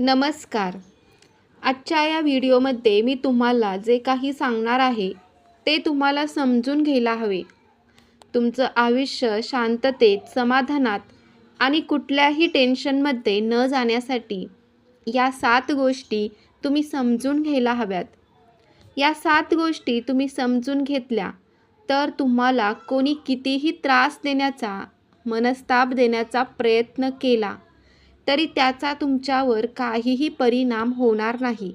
नमस्कार. आजच्या या व्हिडिओमध्ये मी तुम्हाला जे काही सांगणार आहे ते तुम्हाला समजून घ्यायला हवे. तुमचं आयुष्य शांततेत समाधानात आणि कुठल्याही टेन्शनमध्ये न जाण्यासाठी या सात गोष्टी तुम्ही समजून घ्यायला हव्यात. या सात गोष्टी तुम्ही समजून घेतल्या तर तुम्हाला कोणी कितीही त्रास देण्याचा मनस्ताप देण्याचा प्रयत्न केला तरी त्याचा तुमच्यावर काहीही परिणाम होणार नाही.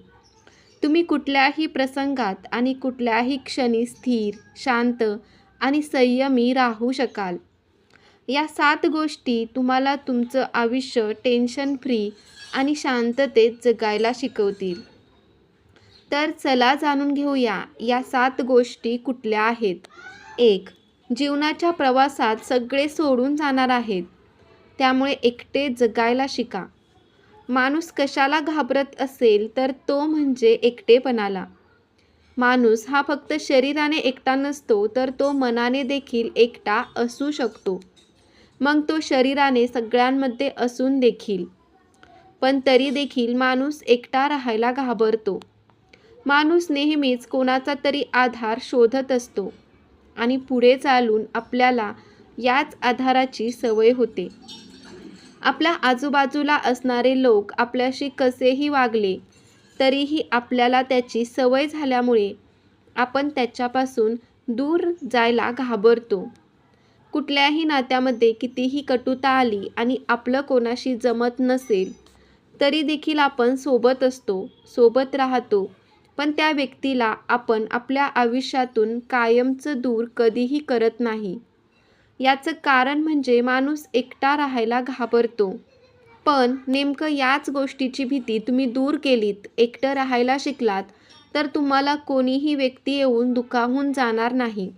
तुम्ही कुठल्याही प्रसंगात आणि कुठल्याही क्षणी स्थिर शांत आणि संयमी राहू शकाल. या सात गोष्टी तुम्हाला तुमचं आयुष्य टेन्शन फ्री आणि शांततेत जगायला शिकवतील. तर चला जाणून घेऊया या सात गोष्टी कुठल्या आहेत. एक जीवनाच्या प्रवासात सगळे सोडून जाणार आहेत. त्यामुळे एकटे जगायला शिका. माणूस कशाला घाबरत असेल तर तो म्हणजे एकटेपणाला. माणूस हा फक्त शरीराने एकटा नसतो तर तो मनाने देखील एकटा असू शकतो. मग तो शरीराने सगळ्यांमध्ये असून देखील. पण तरी देखील माणूस एकटा राहायला घाबरतो. माणूस नेहमीच कोणाचा तरी आधार शोधत असतो आणि पुढे चालून आपल्याला याच आधाराची सवय होते. आपल्या आजूबाजूला असणारे लोक आपल्याशी कसेही वागले तरीही आपल्याला त्याची सवय झाल्यामुळे आपण त्याच्यापासून दूर जायला घाबरतो. कुठल्याही नात्यामध्ये कितीही कटुता आली आणि आपलं कोणाशी जमत नसेल तरी देखील आपण सोबत असतो सोबत राहतो. पण त्या व्यक्तीला आपण आपल्या आयुष्यातून कायमचं दूर कधीही करत नाही. याचं कारण म्हणजे माणूस एकटा राहायला घाबरतो. पण नेमकं याच गोष्टीची भीती तुम्ही दूर केलीत एकटं राहायला शिकलात तर तुम्हाला कोणीही व्यक्ती येऊन दुखावून जाणार नाही.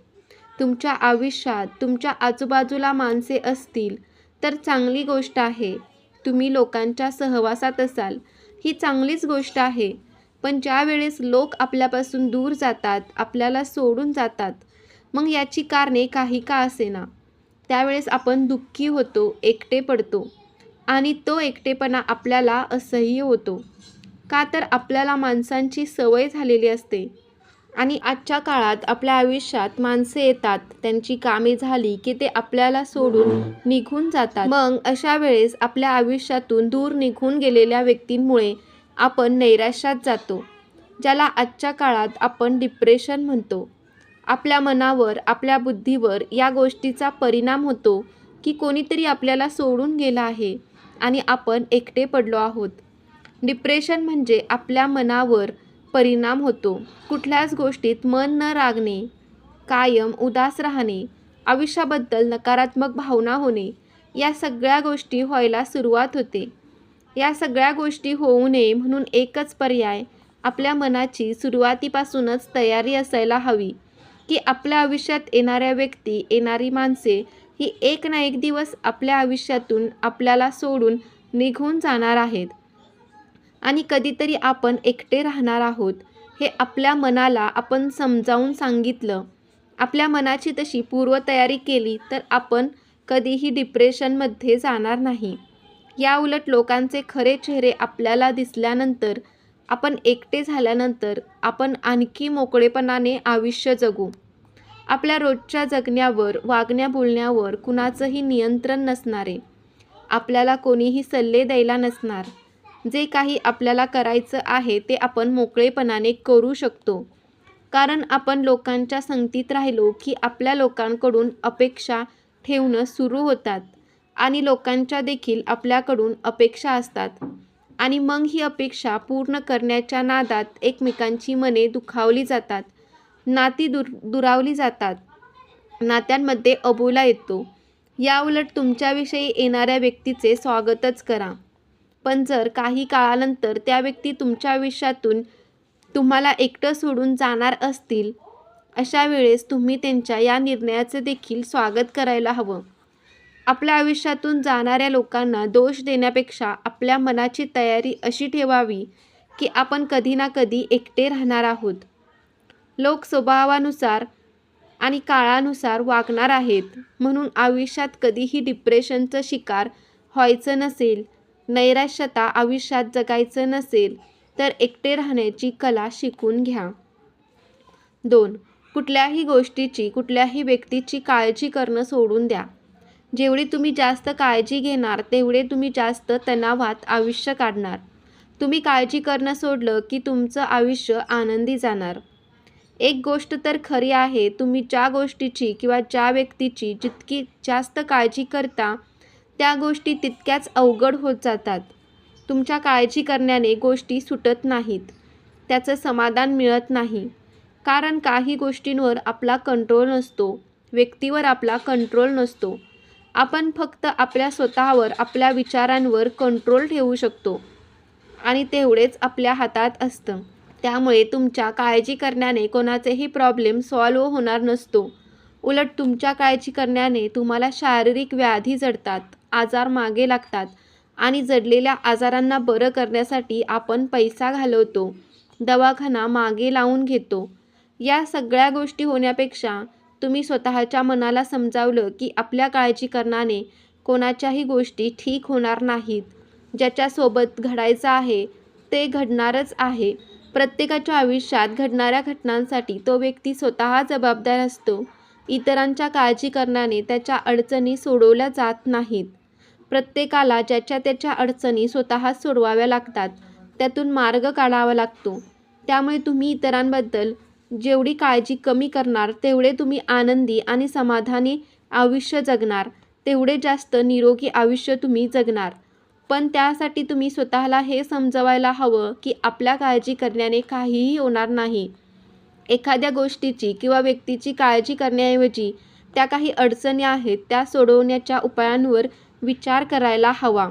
तुमच्या आयुष्यात तुमच्या आजूबाजूला माणसे असतील तर चांगली गोष्ट आहे. तुम्ही लोकांच्या सहवासात असाल ही चांगलीच गोष्ट आहे. पण ज्यावेळेस लोक आपल्यापासून दूर जातात आपल्याला सोडून जातात मग याची कारणे काही का असेना? त्यावेळेस आपण दुःखी होतो एकटे पडतो आणि तो एकटेपणा आपल्याला असह्य होतो. का तर आपल्याला माणसांची सवय झालेली असते आणि आजच्या काळात आपल्या आयुष्यात माणसे येतात त्यांची कामे झाली की ते आपल्याला सोडून निघून जातात. मग अशा वेळेस आपल्या आयुष्यातून दूर निघून गेलेल्या व्यक्तींमुळे आपण नैराश्यात जातो ज्याला आजच्या काळात आपण डिप्रेशन म्हणतो. आपल्या मनावर आपल्या बुद्धीवर या गोष्टीचा परिणाम होतो की कोणीतरी आपल्याला सोडून गेला आहे आणि आपण एकटे पडलो आहोत. डिप्रेशन म्हणजे आपल्या मनावर परिणाम होतो. कुठल्याच गोष्टीत मन न रागणे कायम उदास राहणे आयुष्याबद्दल नकारात्मक भावना होणे या सगळ्या गोष्टी व्हायला सुरुवात होते. या सगळ्या गोष्टी होऊ नये म्हणून एकच पर्याय आपल्या मनाची सुरुवातीपासूनच तयारी असायला हवी. की आपल्या आयुष्यात येणाऱ्या व्यक्ती येणारी माणसे ही एक ना एक दिवस आपल्या आयुष्यातून आपल्याला सोडून निघून जाणार आहेत. आणि कधीतरी आपण एकटे राहणार आहोत हे आपल्या मनाला आपण समजावून सांगितलं. आपल्या मनाची तशी पूर्वतयारी केली तर आपण कधीही डिप्रेशनमध्ये जाणार नाही. या उलट लोकांचे खरे चेहरे आपल्याला दिसल्यानंतर आपण एकटे झाल्यानंतर आपण आणखी मोकळेपणाने आयुष्य जगू. आपल्या रोजच्या जगण्यावर वागण्या बोलण्यावर कुणाचंही नियंत्रण नसणारे. आपल्याला कोणीही सल्ले द्यायला नसणार. जे काही आपल्याला करायचं आहे ते आपण मोकळेपणाने करू शकतो. कारण आपण लोकांच्या संगतीत राहिलो की आपल्या लोकांकडून अपेक्षा ठेवणं सुरू होतात आणि लोकांच्या देखील आपल्याकडून अपेक्षा असतात. आणि मग ही अपेक्षा पूर्ण करण्याच्या नादात एकमेकांची मने दुखावली जातात. नाती दुर दुरावली जातात. नात्यांमध्ये अबोला येतो. याउलट तुमच्याविषयी येणाऱ्या व्यक्तीचे स्वागतच करा. पण जर काही काळानंतर त्या व्यक्ती तुमच्या आयुष्यातून तुम्हाला एकटं सोडून जाणार असतील अशा वेळेस तुम्ही त्यांच्या या निर्णयाचे देखील स्वागत करायला हवं. आपल्या आयुष्यातून जाणाऱ्या लोकांना दोष देण्यापेक्षा आपल्या मनाची तयारी अशी ठेवावी की आपण कधी ना कधी एकटे राहणार आहोत. लोक स्वभावानुसार आणि काळानुसार वागणार आहेत. म्हणून आयुष्यात कधीही डिप्रेशनचं शिकार व्हायचं नसेल नैराश्यता आयुष्यात जगायचं नसेल तर एकटे राहण्याची कला शिकून घ्या. दोन कुठल्याही गोष्टीची कुठल्याही व्यक्तीची काळजी करणं सोडून द्या. जेवढी तुम्ही जास्त काळजी घेणार तेवढे तुम्ही जास्त तणावात आयुष्य काढणार. तुम्ही काळजी करणं सोडलं की तुमचं आयुष्य आनंदी जाणार. एक गोष्ट तर खरी आहे तुम्ही ज्या गोष्टीची किंवा ज्या व्यक्तीची जितकी जास्त काळजी करता त्या गोष्टी तितक्याच अवघड होत जातात. तुमच्या काळजी करण्याने गोष्टी सुटत नाहीत. त्याचं समाधान मिळत नाही. कारण काही गोष्टींवर आपला कंट्रोल नसतो. व्यक्तीवर आपला कंट्रोल नसतो. आपण फक्त आपल्या स्वतःवर आपल्या विचारांवर कंट्रोल ठेवू शकतो. आणि तेवढेच आपल्या हातात असतं. त्यामुळे तुमच्या काळजी करण्याने कोणाचेही प्रॉब्लेम सॉल्व होणार नसतो. उलट तुमच्या काळजी करण्याने तुम्हाला शारीरिक व्याधी जडतात आजार मागे लागतात आणि जडलेल्या आजारांना बरं करण्यासाठी आपण पैसा घालवतो दवाखाना मागे लावून घेतो. या सगळ्या गोष्टी होण्यापेक्षा तुम्ही स्वतःच्या मनाला समजावलं की आपल्या काळजी करण्याने कोणाच्याही गोष्टी ठीक होणार नाहीत. ज्याच्यासोबत घडायचं आहे ते घडणारच आहे. प्रत्येकाच्या आयुष्यात घडणाऱ्या घटनांसाठी तो व्यक्ती स्वतः जबाबदार असतो. इतरांच्या काळजी करण्याने त्याच्या अडचणी सोडवल्या जात नाहीत. प्रत्येकाला ज्याच्या त्याच्या अडचणी स्वतः सोडवाव्या लागतात त्यातून मार्ग काढावा लागतो. त्यामुळे तुम्ही इतरांबद्दल जेवढी काळजी कमी करणार तेवढे तुम्ही आनंदी आणि समाधानी आयुष्य जगणार. तेवढे जास्त निरोगी आयुष्य तुम्ही जगणार. पण त्यासाठी तुम्ही स्वतःला हे समजवायला हवं की आपल्या काळजी करण्याने काहीही होणार नाही. एखाद्या गोष्टीची किंवा व्यक्तीची काळजी करण्याऐवजी त्या काही अडचणी आहेत त्या सोडवण्याच्या उपायांवर विचार करायला हवा.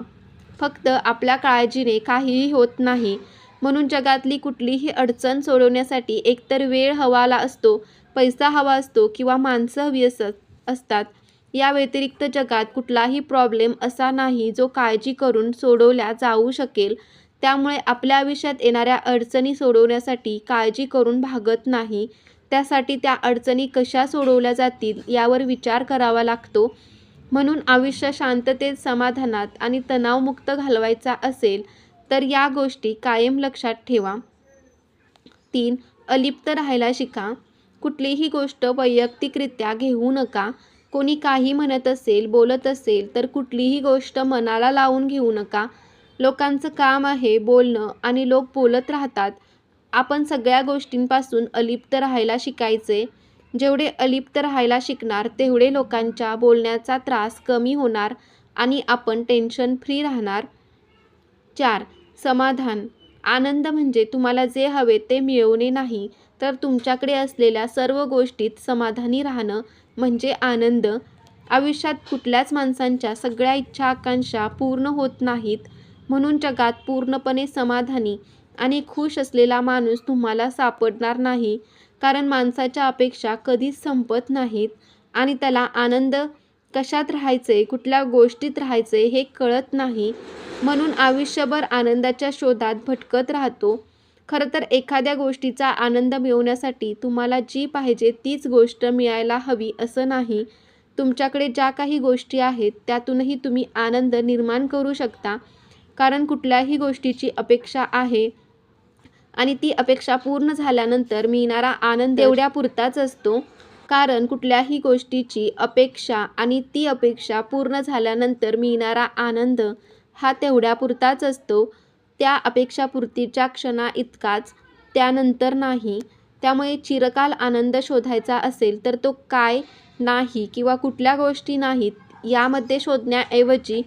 फक्त आपल्या काळजीने काहीही होत नाही म्हणून जगातली कुठलीही अडचण सोडवण्यासाठी एकतर वेळ हवाला असतो पैसा हवा असतो किंवा माणसं हवी असत असतात. या व्यतिरिक्त जगात कुठलाही प्रॉब्लेम असा नाही जो काळजी करून सोडवला जाऊ शकेल. त्यामुळे आपल्या आयुष्यात येणाऱ्या अडचणी सोडवण्यासाठी काळजी करून भागत नाही. त्यासाठी त्या अडचणी कशा सोडवल्या जातील यावर विचार करावा लागतो. म्हणून आयुष्य शांततेत समाधानात आणि तणावमुक्त घालवायचा असेल तर या गोष्टी कायम लक्षात ठेवा. तीन अलिप्त राहायला शिका. कुठलीही गोष्ट वैयक्तिकरित्या घेऊ नका. कोणी काही म्हणत असेल बोलत असेल तर कुठलीही गोष्ट मनाला लावून घेऊ नका. लोकांचं काम आहे बोलणं आणि लोक बोलत राहतात. आपण सगळ्या गोष्टींपासून अलिप्त राहायला शिकायचे. जेवढे अलिप्त राहायला शिकणार तेवढे लोकांच्या बोलण्याचा त्रास कमी होणार आणि आपण टेन्शन फ्री राहणार. चार समाधान. आनंद म्हणजे तुम्हाला जे हवे ते मिळवणे नाही तर तुमच्याकडे असलेल्या सर्व गोष्टीत समाधानी राहणं म्हणजे आनंद. आयुष्यात कुठल्याच माणसांच्या सगळ्या इच्छा आकांक्षा पूर्ण होत नाहीत म्हणून जगात पूर्णपणे समाधानी आणि खुश असलेला माणूस तुम्हाला सापडणार नाही कारण माणसाच्या अपेक्षा कधीच संपत नाहीत आणि त्याला आनंद कशात राहायचे कुठल्या गोष्टीत राहायचे हे कळत नाही. म्हणून आयुष्यभर आनंदाच्या शोधात भटकत राहतो. खरं तर एखाद्या गोष्टीचा आनंद मिळवण्यासाठी तुम्हाला जी पाहिजे तीच गोष्ट मिळायला हवी असं नाही. तुमच्याकडे ज्या काही गोष्टी आहेत त्यातूनही तुम्ही आनंद निर्माण करू शकता. कारण कुठल्याही गोष्टीची अपेक्षा आहे. आणि ती अपेक्षा पूर्ण झाल्यानंतर मिळणारा आनंद एवढ्यापुरताच असतो. कारण कुठल्याही गोष्टीची अपेक्षा आणि ती अपेक्षा पूर्ण झाल्यानंतर मिळणारा आनंद हा तेवढ्यापुरताच असतो. त्या अपेक्षापूर्तीच्या क्षणा इतकाच त्यानंतर नाही. त्यामुळे चिरकाल आनंद शोधायचा असेल तर तो काय नाही किंवा कुठल्या गोष्टी नाहीत यामध्ये शोधण्याऐवजी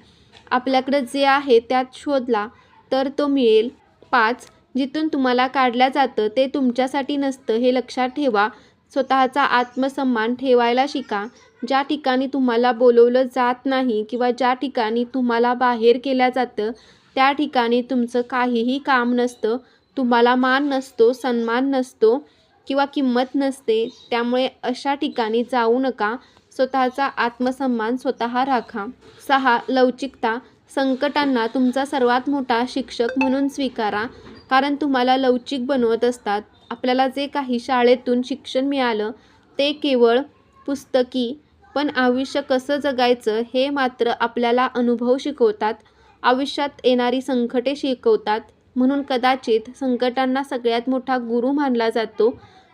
आपल्याकडं जे आहे त्यात शोधला तर तो मिळेल. पाच जिथून तुम्हाला काढल्या जातं ते तुमच्यासाठी नसतं हे लक्षात ठेवा. स्वतःचा आत्मसन्मान ठेवायला शिका. ज्या ठिकाणी तुम्हाला बोलवलं जात नाही किंवा ज्या ठिकाणी तुम्हाला बाहेर केल्या जातं त्या ठिकाणी तुमचं काहीही काम नसतं. तुम्हाला मान नसतो सन्मान नसतो किंवा किंमत नसते. त्यामुळे अशा ठिकाणी जाऊ नका. स्वतःचा आत्मसन्मान स्वतः राखा. सहा लवचिकता. संकटांना तुमचा सर्वात मोठा शिक्षक म्हणून स्वीकारा. कारण तुम्हाला लवचिक बनवत असतात. आपल्याला जे काही शाळेतून शिक्षण मिळालं ते केवळ पुस्तकी पण आयुष्य कसं जगायचं हे मात्र आपल्याला अनुभव शिकवतात आयुष्यात येणारी संकटे शिकवतात म्हणून कदाचित संकटांना सगळ्यात मोठा गुरु मानला जातो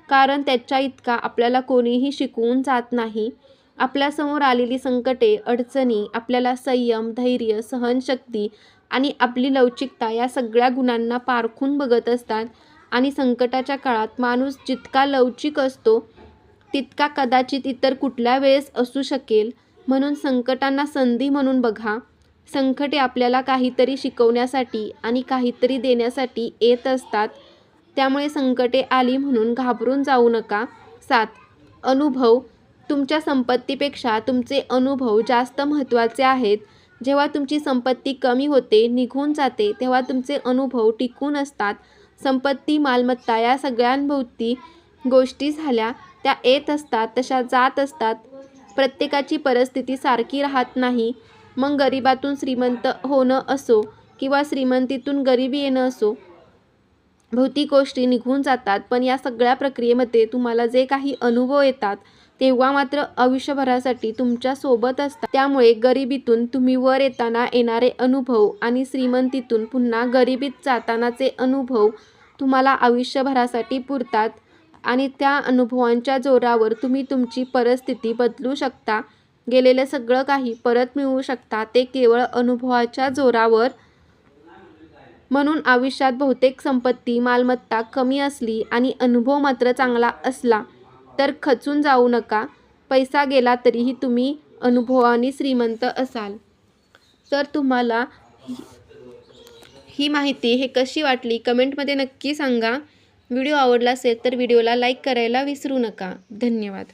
कारण त्याच्या इतका आपल्याला कोणीही शिकवून जात नाही. आपल्यासमोर आलेली संकटे अडचणी आपल्याला संयम धैर्य सहनशक्ती आणि आपली लवचिकता या सगळ्या गुणांना पारखून बघत असतात आणि संकटाच्या काळात माणूस जितका लवचिक असतो तितका कदाचित इतर कुठल्या वेळेस असू शकेल. म्हणून संकटांना संधी म्हणून बघा. संकटे आपल्याला काहीतरी शिकवण्यासाठी आणि काहीतरी देण्यासाठी येत असतात. त्यामुळे संकटे आली म्हणून घाबरून जाऊ नका. सात. अनुभव. तुमच्या संपत्तीपेक्षा तुमचे अनुभव जास्त महत्त्वाचे आहेत. जेव्हा तुमची संपत्ती कमी होते निघून जाते तेव्हा तुमचे अनुभव टिकून असतात. संपत्ती मालमत्ता या सगळ्यांभोवती गोष्टी झाल्या. त्या येत असतात तशा जात असतात. प्रत्येकाची परिस्थिती सारखी राहत नाही. मग गरिबातून श्रीमंत होणं असो किंवा श्रीमंतीतून गरिबी येणं असो भौतिक गोष्टी निघून जातात. पण या सगळ्या प्रक्रियेमध्ये तुम्हाला जे काही अनुभव येतात तेव्हा मात्र आयुष्यभरासाठी तुमच्यासोबत असतात त्यामुळे गरिबीतून तुम्ही वर येताना येणारे अनुभव आणि श्रीमंतीतून पुन्हा गरिबीत जातानाचे अनुभव तुम्हाला आयुष्यभरासाठी पुरतात आणि त्या अनुभवांच्या जोरावर तुम्ही तुमची परिस्थिती बदलू शकता. गेलेलं सगळं काही परत मिळवू शकता. ते केवळ अनुभवाच्या जोरावर. म्हणून आयुष्यात बहुतेक संपत्ती मालमत्ता कमी असली आणि अनुभव मात्र चांगला असला तर खचून जाऊ नका. पैसा गेला तरीही तुम्ही अनुभवाने श्रीमंत असाल. तर तुम्हाला ही- माहिती हे कशी वाटली कमेंटमध्ये नक्की सांगा. व्हिडिओ आवडला असेल तर व्हिडिओला लाईक करायला विसरू नका. धन्यवाद.